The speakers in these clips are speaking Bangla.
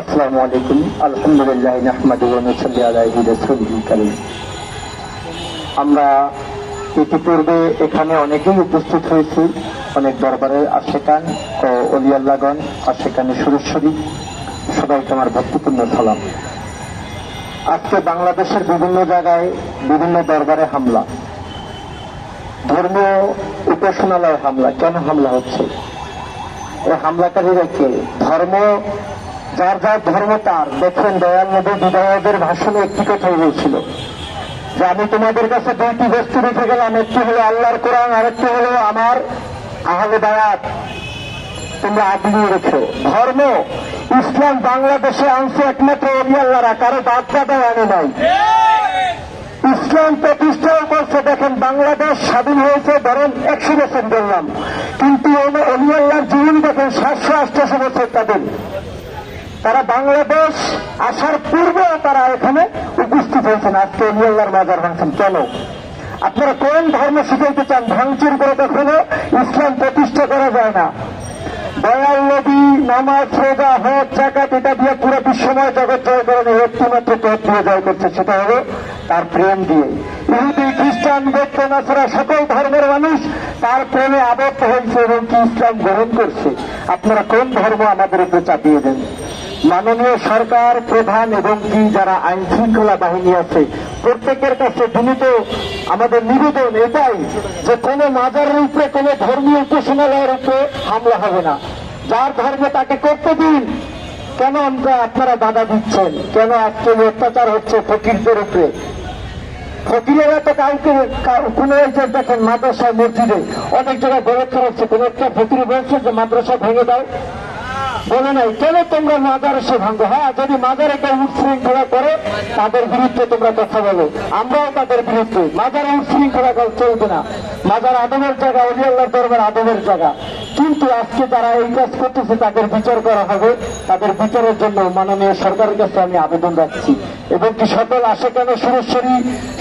আসসালামু আলাইকুম। আলহামদুলিল্লাহ আমরা ইতিপূর্বে এখানে অনেকেই উপস্থিত হয়েছি। অনেক আশেকান ও সুরেশ্বরী সবাইকে আমার ভক্তিপূর্ণ সালাম। আজকে বাংলাদেশের বিভিন্ন জায়গায় বিভিন্ন দরবারে হামলা। ধর্মীয় উপাসনালয় হামলা। কেন হামলা হচ্ছে? এই হামলাকারীরা কে? ধর্ম যার যার ধর্ম তার। দেখছেন দয়াল নবী বিদায়দের ভাষণে একটি কথাই বলছিল যে, আমি তোমাদের কাছে দুইটি বস্তু রেখে গেলাম। একটি হলো আল্লাহর কোরআন আর একটি হলো আমার আহলে বায়াত। তোমরা আগলিয়ে রেখো। ধর্ম ইসলাম বাংলাদেশে আনছে একমাত্র অলি আল্লাহরা। কারও বাদ দাদা আনে নাই। ইসলাম প্রতিষ্ঠাও করছে। দেখেন, বাংলাদেশ স্বাধীন হয়েছে, ধরেন, একশো বছর বললাম কিন্তু অলিয়াল্লাহর জীবন দেখেন, সাতশো, আটশো বছর তাদের। তারা বাংলাদেশ আসার পূর্বে তারা এখানে উপস্থিত হয়েছেন। আজকে অলিয়াল্লাহর মাজার ভাঙছেন। কেন আপনারা কোন ধর্ম শিখাইতে চান, ভাঙচুর করে কখনো ইসলাম প্রতিষ্ঠা করা যায় না। দয়াল নবী, নামাজ, রোজা, হজ জাকাত এটা দিয়ে পুরো বিশ্বময় জগৎ জয় করেন একটিমাত্র পথ দিয়ে জয় করছে, সেটা হলো তার প্রেম দিয়ে। ইহুদি, খ্রিস্টান, বৌদ্ধ নাচরা সকল ধর্মের মানুষ তার প্রেমে আবদ্ধ হয়েছে এবং কি ইসলাম গ্রহণ করছে। আপনারা কোন ধর্ম আমাদের উপর চাপিয়ে দেন? মাননীয় সরকার প্রধান এবং কি যারা আইন শৃঙ্খলা বাহিনী আছে, প্রত্যেকের কাছে বিনীত আমাদের নিবেদন এটাই যে কোনো মাজারের উপরে, কোনো ধর্মীয় উপাসনালয়ের উপরে হামলা হবে না। যার ধর্ম তাকে করতে দিন। কেন আমরা আপনারা বাধা দিচ্ছেন? কেন আজকে অত্যাচার হচ্ছে ফকিরদের উপরে? ফকিরেরা তো কাউকে, কাউ- কোনো এই দেখেন মাদ্রাসায় মসজিদে অনেক জায়গায় গড়ে হচ্ছে কোন একটা ফকির বলছে যে মাদ্রাসা ভেঙে দাও। বলে নাই, কেন তোমরা মাদারসে ভাঙবো হ্যাঁ যদি মাদারে কেউ উচ্ছৃঙ্খলা করে, তাদের বিরুদ্ধে তোমরা কথা বলো। আমরাও তাদের বিরুদ্ধে। মাজারে উচ্ছৃঙ্খলা চলবে না। মাজার আদমের জায়গা অলিয়াল্লাহ দরবার আদমের জায়গা। কিন্তু আজকে যারা এই কাজ করতেছে, তাদের বিচার করা হবে। তাদের বিচারের জন্য মাননীয় সরকারের কাছে আমি আবেদন রাখছি। এবং কি সকল আশেকানে সুরেশ্বরী,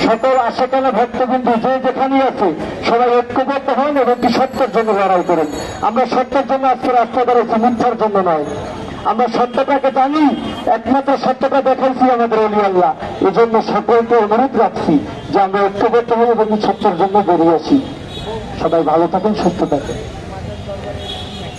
সকল আশেকানে ভক্তবিন্দু যে যেখানেই আছে, সবাই ঐক্যবদ্ধ হন এবং কি সত্যের জন্য লড়াই করেন। আমরা সত্যের জন্য আজকে রাস্তা দাঁড়িয়েছি মিথ্যার জন্য নয়। আমরা সত্যটাকে জানি, একমাত্র সত্যটা দেখাইছি আমাদের অলি আল্লাহ। এই জন্য সকলকে অনুরোধ রাখছি যে আমরা ঐক্যবদ্ধ হই এবং সত্যের জন্য বেরিয়ে আসি। সবাই ভালো থাকেন, সুস্থ থাকেন।